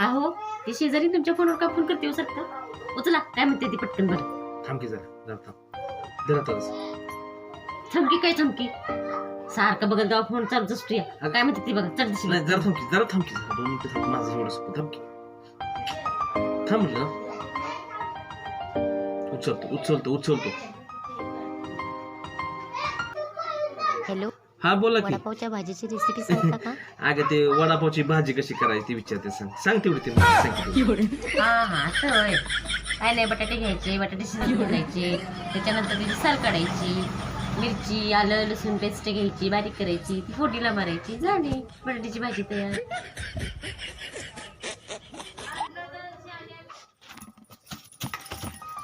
अहो ती शेजारी तुमच्या फोनवर का फोन करते हो का उचला काय म्हणते ती पटकन बरं. थांब की जरा जरा थांब. जरा तरच थमकी काय थमकी? सारखं बघत जावा फोन चालूच असतो या. काय म्हणते ती बघा चल दिशी नाही जरा थांब की जरा थांब की जरा. दोन मिनिटं थांब माझं एवढं सुकं थांब की. थांब म्हटलं. ना. उचलतो उचलतो उचलतो. हॅलो. हा बोला की. वडापावच्या भाजीची रेसिपी सांगता का? अगं ते वडापावची भाजी कशी करायची ती विचारते सांग. सांग तेवढी ते मला सांग तेवढी. हा हा असं होय. काय नाही बटाटे घ्यायचे बटाटे शिजत घालायचे त्याच्यानंतर त्याची साल काढायची. मिरची आलं लसूण पेस्ट घ्यायची बारीक करायची. ती फोडणीला मारायची. झाली. बटाट्याची भाजी तयार.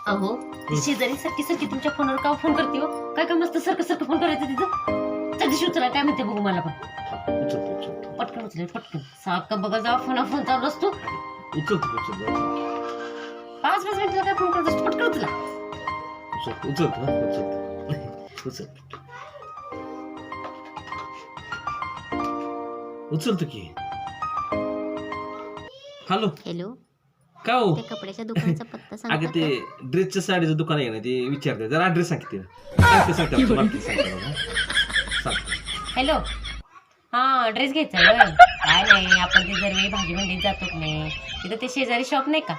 अहो ती शेजारी सारखी सारखी तुमच्या फोनवर का फोन करते हो? काय काय मस्त सारखं सारखं फोन करायचं तिथं चल उचला काय म्हणते बघू मला पण. उचलतो उचलतो पटकन उचलेल पटकन. सारखं बघा जावा फोन फोन चालू असतो. उचलतो उचलतो पाच पाच मिनिटाला काय फोन करत असतो. पटकन उचला. उचलतो उचलतो हा, उचलतो उचलतो उचलतो की. हॅलो. हॅलो. का हो? कपड्याच्या दुकानाचा पत्ता अगं ते ड्रेसच्या साडीचं दुकान आहे ना ते विचारते. जरा ऍड्रेस सांगते. सांगते सांगते मालकीला सांगते बघा. सांगते हॅलो. हा ड्रेस घ्यायचा होय. काय नाही आपण ते जर वेळी भाजी मंडीत जातो की नाही तिथं ते शेजारी शॉप नाही का?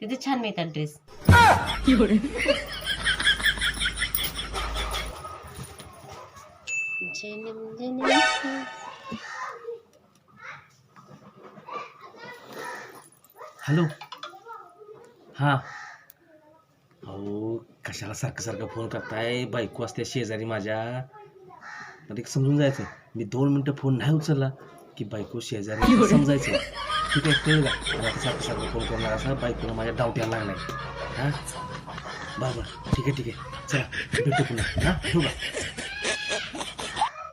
तिथे छान मिळतात ड्रेस जनम जनम हॅलो. हा. अहो कशाला सारखं सारखं फोन करताय? बायको असते शेजारी माझ्या. तर एक समजून जायचं. मी दोन मिनटं फोन नाही उचलला की बायको शेजारी समजायचं. ठीक आहे कळलं. आता सारखं सारखं फोन करणार असा बायकोला माझ्या डाऊट यायला लागलाय. हां? बरं बरं. ठीक आहे ठीक आहे. चला भेटू पुन्हा. हां? ठेवू का?